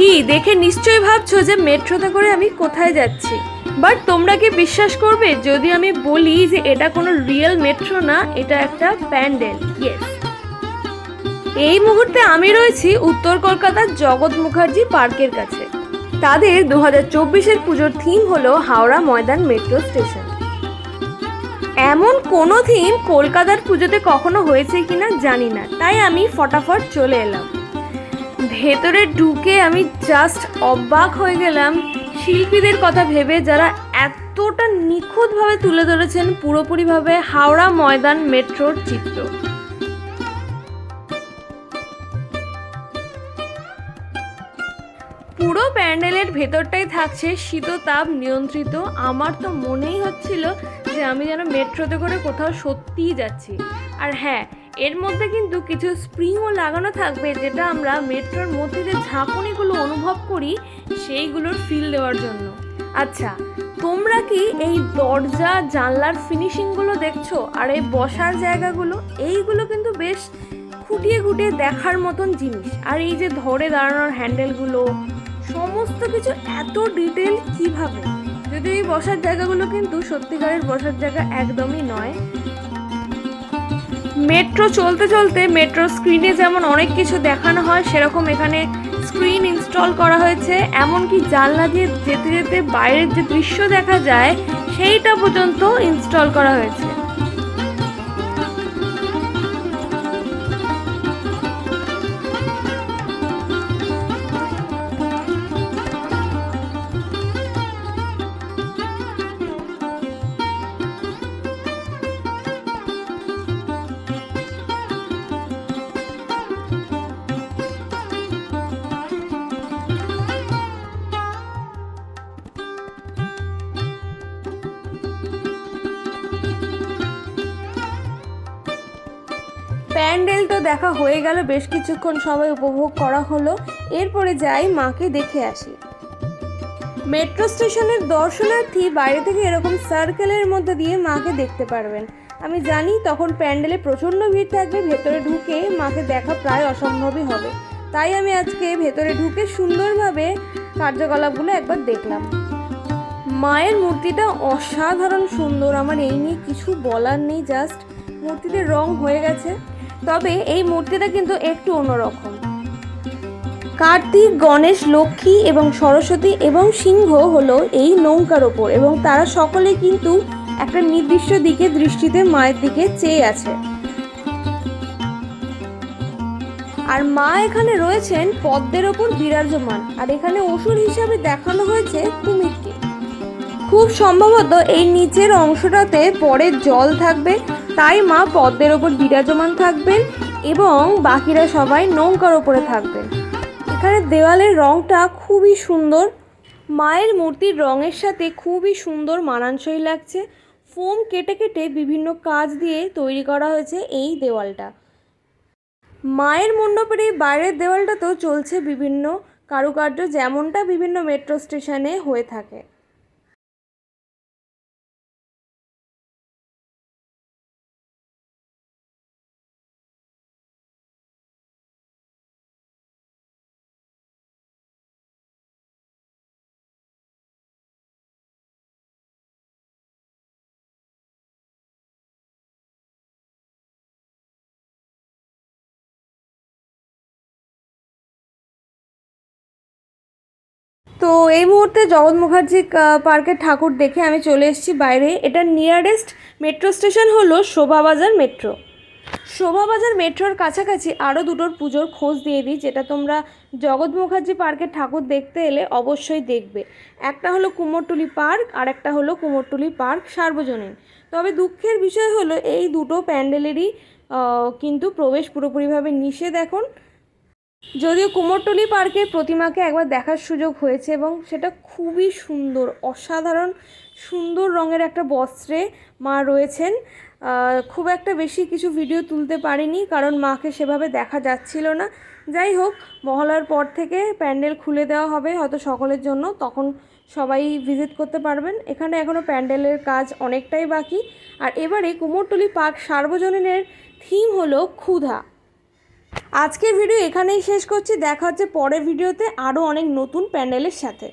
কি? দেখে নিশ্চয়ই ভাবছ যে মেট্রোতে করে আমি কোথায় যাচ্ছি। বাট তোমরা কি বিশ্বাস করবে? যদি আমি বলি যে এটা কোনো রিয়েল মেট্রো না, এটা একটা প্যান্ডেল। ইয়েস এই মুহূর্তে আমি রয়েছি উত্তর কলকাতার জগৎ মুখার্জি পার্কের কাছে। তাদের দু হাজার চব্বিশের পুজোর থিম হলো হাওড়া ময়দান মেট্রো স্টেশন। এমন কোনো থিম কলকাতার পুজোতে কখনো হয়েছে কিনা জানি না, তাই আমি ফটাফট চলে এলাম। ভেতরে ঢুকে আমি জাস্ট অবাক হয়ে গেলাম। শিল্পীদের কথা ভেবে যারা এতটা নিখুঁতভাবে তুলে ধরেছেন পুরোপুরিভাবে হাওড়া ময়দান মেট্রোর চিত্র। পুরো প্যান্ডেলের ভেতরটাই থাকছে শীততাপ নিয়ন্ত্রিত। আমার তো মনেই হচ্ছিল যে আমি যেন মেট্রোতে করে কোথাও সত্যিই যাচ্ছি। আর হ্যাঁ এর মধ্যে কিন্তু কিছু স্প্রিংও লাগানো থাকবে, যেটা আমরা মেট্রোর মধ্যে যে ঝাঁকুনিগুলো অনুভব করি, সেইগুলোর ফিল দেওয়ার জন্য। আচ্ছা তোমরা কি এই দরজা, জানলার ফিনিশিংগুলো দেখছ? আর এই বসার জায়গাগুলো? এইগুলো কিন্তু বেশ খুঁটিয়ে খুঁটিয়ে দেখার মতন জিনিস। আর এই যে ধরে দাঁড়ানোর হ্যান্ডেলগুলো সমস্ত কিছু এত ডিটেল কীভাবে? যদি এই বসার জায়গাগুলো কিন্তু সত্যিকারের বসার জায়গা একদমই নয়। মেট্রো চলতে চলতে মেট্রো স্ক্রিনে যেমন অনেক কিছু দেখানো হয়, সেরকম এখানে স্ক্রিন ইনস্টল করা হয়েছে। এমনকি জানলা দিয়ে যেতে যেতে বাইরের যে দৃশ্য দেখা যায়, সেইটা পর্যন্ত ইনস্টল করা হয়েছে। প্যান্ডেল তো দেখা হয়ে গেল, বেশ কিছুক্ষণ সবাই উপভোগ করা হলো। এরপরে যাই মাকে দেখে আসি। মেট্রো স্টেশনের দর্শনার্থী বাইরে থেকে এরকম সার্কেলের মধ্যে দিয়ে মাকে দেখতে পারবেন। আমি জানি তখন প্যান্ডেলে প্রচণ্ড ভিড় থাকবে, ভেতরে ঢুকে মাকে দেখা প্রায় অসম্ভবই হবে। তাই আমি আজকে ভেতরে ঢুকে সুন্দরভাবে কার্যকলাপগুলো একবার দেখলাম। মায়ের মূর্তিটা অসাধারণ সুন্দর, আমার এই নিয়ে কিছু বলার নেই জাস্ট মূর্তিতে রং হয়ে গেছে, তবে এই মূর্তিটা কিন্তু একটু অন্যরকম। কার্তিক, গণেশ, লক্ষ্মী এবং সরস্বতী এবং সিংহ হলো এই নৌকার ওপর এবং তারা সকলে কিন্তু একটা নির্দিষ্ট দিকে দৃষ্টিতে মায়ের দিকে চেয়ে আছে। আর মা এখানে রয়েছেন পদ্মের ওপর বিরাজমান, আর এখানে অসুর হিসাবে দেখানো হয়েছে কুমিরকে। খুব সম্ভবত এই নিচের অংশটাতে পরে জল থাকবে তাই মা পদ্মের ওপর বিরাজমান থাকবেন এবং বাকিরা সবাই নৌকার ওপরে থাকবেন। এখানে দেওয়ালের রংটা খুবই সুন্দর। মায়ের মূর্তির রঙের সাথে খুবই সুন্দর মানানসই লাগছে। ফোম কেটে কেটে বিভিন্ন কাজ দিয়ে তৈরি করা হয়েছে এই দেওয়ালটা। মায়ের মণ্ডপের এই বাইরের দেওয়ালটাতেও চলছে বিভিন্ন কারুকার্য যেমনটা বিভিন্ন মেট্রো স্টেশনে হয়ে থাকে। তো এই মুহূর্তে জগৎ মুখার্জি পার্কের ঠাকুর দেখে আমি চলে এসেছি বাইরে। এটার নিয়ারেস্ট মেট্রো স্টেশন হলো শোভাবাজার মেট্রো শোভাবাজার মেট্রোর কাছাকাছি আরও দুটোর পুজোর খোঁজ দিয়ে দিই, যেটা তোমরা জগৎ মুখার্জি পার্কের ঠাকুর দেখতে এলে অবশ্যই দেখবে। একটা হলো কুমোরটুলি পার্ক, আর একটা হলো কুমোরটুলি পার্ক সার্বজনীন। তবে দুঃখের বিষয় হলো, এই দুটো প্যান্ডেলেরই কিন্তু প্রবেশ পুরোপুরিভাবে নিষেধ এখন। যদিও কুমোরটুলি পার্কের প্রতিমাকে একবার দেখার সুযোগ হয়েছে এবং সেটা খুবই সুন্দর, অসাধারণ, সুন্দর রঙের একটা বস্ত্রে মা রয়েছেন। খুব একটা বেশি কিছু ভিডিও তুলতে পারিনি কারণ মাকে সেভাবে দেখা যাচ্ছিল না। যাই হোক, মহলার পর থেকে প্যান্ডেল খুলে দেওয়া হবে হয়তো সকলের জন্য, তখন সবাই ভিজিট করতে পারবেন। এখানে এখনও প্যান্ডেলের কাজ অনেকটাই বাকি। আর এবারে কুমোরটুলি পার্ক সার্বজনীনের থিম হলো ক্ষুধা। আজকের ভিডিও এখানেই শেষ করছি। দেখা হচ্ছে পরের ভিডিওতে আরও অনেক নতুন প্যান্ডেলের সাথে।